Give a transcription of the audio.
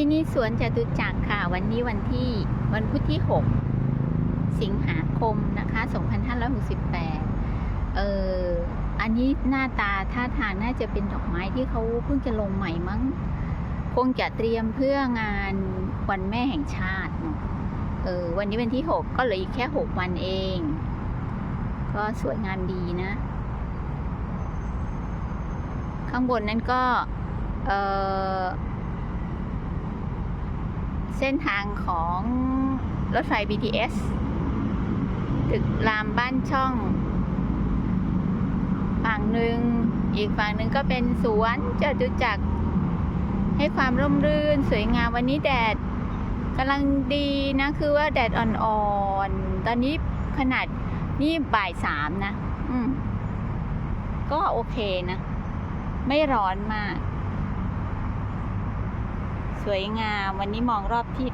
ที่นี่สวนจตุจักรค่ะ วันนี้วันที่วันพุธที่ 6 สิงหาคมนะคะ 2568 เอออันนี้หน้าตาท่าทางน่าจะเป็นดอกไม้ที่เขาเพิ่งจะลงใหม่มั้ง คงจะเตรียมเพื่องานวันแม่แห่งชาติ เออ วันนี้วันที่ 6 ก็เหลืออีกแค่ 6 วันเอง ก็สวยงามดีนะ ข้างบนนั้นก็ เออ เส้นทางของรถไฟ BTS ตึกรามบ้านช่อง ฝั่งหนึ่ง อีกฝั่งหนึ่งก็เป็นสวนจตุจักร ให้ความร่มรื่นสวยงามวันนี้แดดกำลังดีนะ คือว่าแดดอ่อนๆ ตอนนี้ขนาดนี่บ่ายสามนะ อืม ก็โอเคนะ ไม่ร้อนมาก สวยงามวันนี้มองรอบทิศ